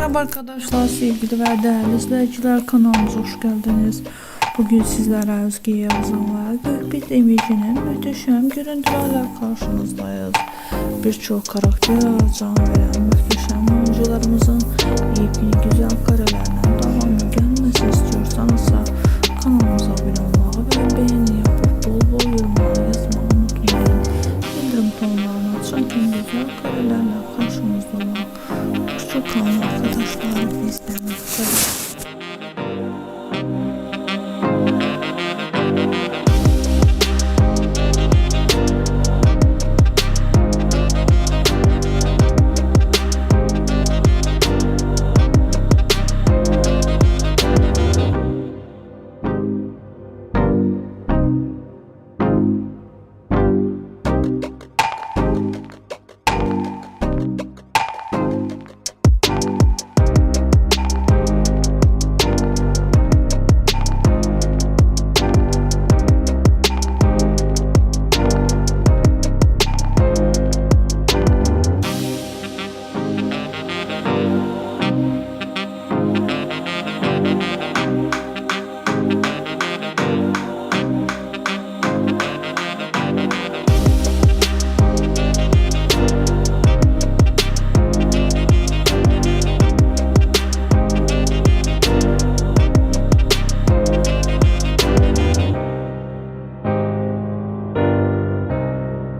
Merhaba arkadaşlar, sevgili ve değerli izleyiciler kanalımıza hoş geldiniz. Bugün sizlere Özge Yazan ve Gökbit Emici'nin mühteşem görüntülerle karşınızdayız. Birçok karakter can veren muhteşem oyuncularımızın yepyeni güzel karelerinden devamlı gelmesi istiyorsanız kanalımıza abone olmayı ve beğeni yapıp bol bol yorumlar yazmayı unutmayın. Bildirim tonlarını açan tüm güzel karelerle karşınızda olmak. Hoşçakalın arkadaşlar. Bizden kadar.